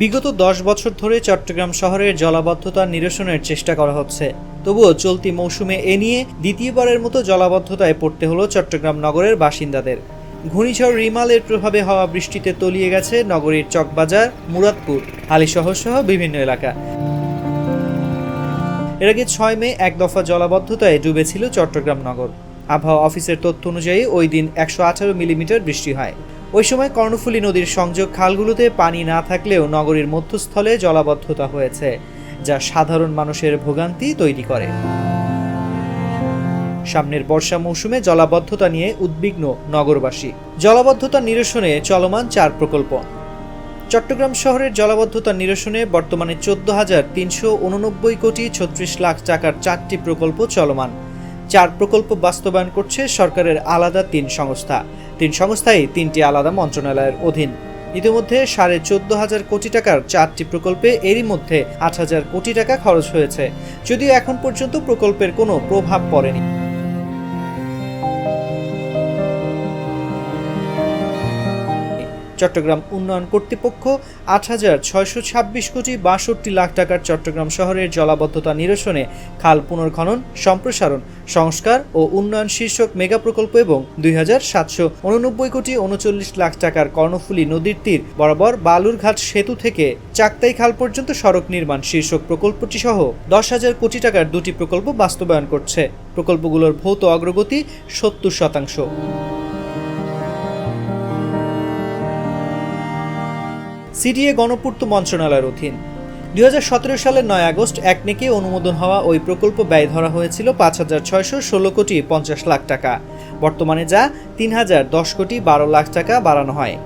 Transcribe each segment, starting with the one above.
বিগত দশ বছর ধরে চট্টগ্রাম শহরের জলাবদ্ধতা নিরসনের চেষ্টা করা হচ্ছে। তবুও চলতি মৌসুমে এ নিয়ে দ্বিতীয়বারের মতো জলাবদ্ধতায় পড়তে হলো চট্টগ্রাম নগরের বাসিন্দাদের। ঘূর্ণিঝড় রিমালের প্রভাবে হওয়া বৃষ্টিতে তলিয়ে গেছে নগরীর চকবাজার, মুরাদপুর হালিশহর সহ বিভিন্ন এলাকা। এর আগে ছয় মে এক দফা জলাবদ্ধতায় ডুবেছিল চট্টগ্রাম নগর। আবহাওয়া অফিসের তথ্য অনুযায়ী ওই দিন একশো আঠারো মিলিমিটার বৃষ্টি হয়। ওই সময় কর্ণফুলী নদীর সংযোগ খালগুলোতে পানি না থাকলেও নগরীর মধ্যস্থলে জলাবদ্ধতা হয়েছে, যা সাধারণ মানুষের ভোগান্তি তৈরি করে। সামনের বর্ষা মৌসুমে জলাবদ্ধতা নিয়ে উদ্বিগ্ন নগরবাসী। জলাবদ্ধতা নিরসনে চলমান চার প্রকল্প। চট্টগ্রাম শহরের জলাবদ্ধতা নিরসনে বর্তমানে চোদ্দ হাজার তিনশো উননব্বই কোটি ছত্রিশ লাখ টাকার চারটি প্রকল্প চলমান। চার প্রকল্প বাস্তবায়ন করছে সরকারের আলাদা তিন সংস্থা। তিন সংস্থাই তিনটি আলাদা মন্ত্রণালয়ের অধীন। ইতিমধ্যে সাড়ে চোদ্দ হাজার কোটি টাকার চারটি প্রকল্পে এরই মধ্যে আট হাজার কোটি টাকা খরচ হয়েছে। যদিও এখন পর্যন্ত প্রকল্পের কোনো প্রভাব পড়েনি। চট্টগ্রাম উন্নয়ন কর্তৃপক্ষ, আট হাজার ছয়শো ছাব্বিশ কোটি বাষট্টি লাখ টাকার চট্টগ্রাম শহরের জলাবদ্ধতা নিরসনে খাল পুনর্খনন, সম্প্রসারণ, সংস্কার ও উন্নয়ন শীর্ষক মেগা প্রকল্প এবং দুই হাজার সাতশো উননব্বই কোটি উনচল্লিশ লাখ টাকার কর্ণফুলী নদীর তীর বরাবর বালুরঘাট সেতু থেকে চাকতাই খাল পর্যন্ত সড়ক নির্মাণ শীর্ষক প্রকল্পটি সহ দশ হাজার কোটি টাকার দুটি প্রকল্প বাস্তবায়ন করছে। প্রকল্পগুলোর ভৌত অগ্রগতি সত্তর শতাংশ। সিডিএ গণপূর্ত মন্ত্রণালয়ের অধীন। দুই হাজার সতেরো সালের নয় আগস্ট একনেকে অনুমোদন হওয়া ওই প্রকল্প ব্যয় ধরা হয়েছিল পাঁচ হাজার ছয়শো ষোলো কোটি পঞ্চাশ লাখ টাকা। বর্তমানে যা তিন হাজার দশ কোটি বারো লাখ টাকা বাড়ানো হয়।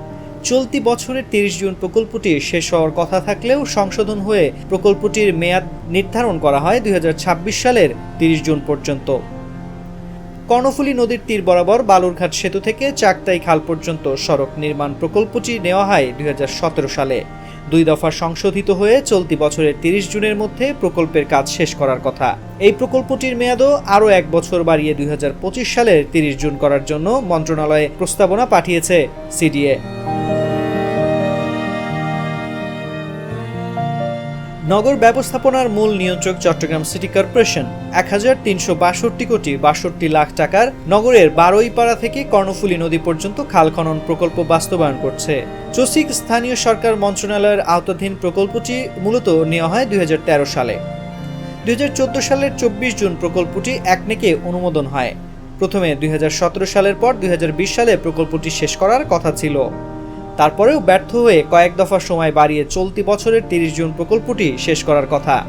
চলতি বছরের তিরিশ জুন প্রকল্পটি শেষ হওয়ার কথা থাকলেও সংশোধন হয়ে প্রকল্পটির মেয়াদ নির্ধারণ করা হয় দুই হাজার ছাব্বিশ সালের তিরিশ জুন পর্যন্ত। কর্ণফুলী নদীর তীর বরাবর বালুরঘাট সেতু থেকে চাকতাই খাল পর্যন্ত সড়ক নির্মাণ প্রকল্পটি নেওয়া হয় দুই হাজার সতেরো সালে। দুই দফা সংশোধিত হয়ে চলতি বছরের তিরিশ জুনের মধ্যে প্রকল্পের কাজ শেষ করার কথা। এই প্রকল্পটির মেয়াদও আরও এক বছর বাড়িয়ে দুই হাজার পঁচিশ সালের তিরিশ জুন করার জন্য মন্ত্রণালয়ে প্রস্তাবনা পাঠিয়েছে সিডিএ। নগর ব্যবস্থাপনার মূল নিয়ন্ত্রক চট্টগ্রাম সিটি কর্পোরেশন। এক হাজার তিনশো বাষট্টি কোটি বাষট্টি লাখ টাকার নগরের বারোইপাড়া থেকে কর্ণফুলী নদী পর্যন্ত খাল খনন প্রকল্প বাস্তবায়ন করছে। চসিক স্থানীয় সরকার মন্ত্রণালয়ের আওতাধীন প্রকল্পটি মূলত নেওয়া হয় দুই হাজার তেরো সালে। দুই হাজার চোদ্দ সালের চব্বিশ জুন প্রকল্পটি একনেকে অনুমোদন হয়। প্রথমে দুই হাজার সতেরো সালের পর দুই হাজার বিশ সালে প্রকল্পটি শেষ করার কথা ছিল। তারপরেও ব্যর্থ হয়ে কয়েক দফা সময় বাড়িয়ে চলতি বছরের তিরিশ জুন প্রকল্পটি শেষ করার কথা।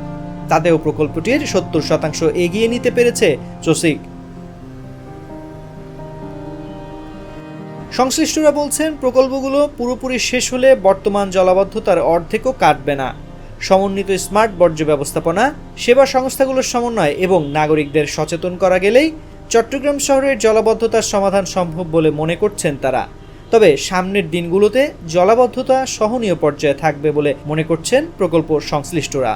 তাতেও প্রকল্পটির সত্তর শতাংশ এগিয়ে নিতে পেরেছে চসিক। সংশ্লিষ্টরা বলছেন, প্রকল্পগুলো পুরোপুরি শেষ হলে বর্তমান জলাবদ্ধতার অর্ধেকও কাটবে না। সমন্বিত স্মার্ট বর্জ্য ব্যবস্থাপনা, সেবা সংস্থাগুলোর সমন্বয় এবং নাগরিকদের সচেতন করা গেলেই চট্টগ্রাম শহরের জলাবদ্ধতার সমাধান সম্ভব বলে মনে করছেন তারা। তবে সামনের দিনগুলোতে জলাবদ্ধতা সহনীয় পর্যায়ে থাকবে বলে মনে করছেন প্রকল্প সংশ্লিষ্টরা।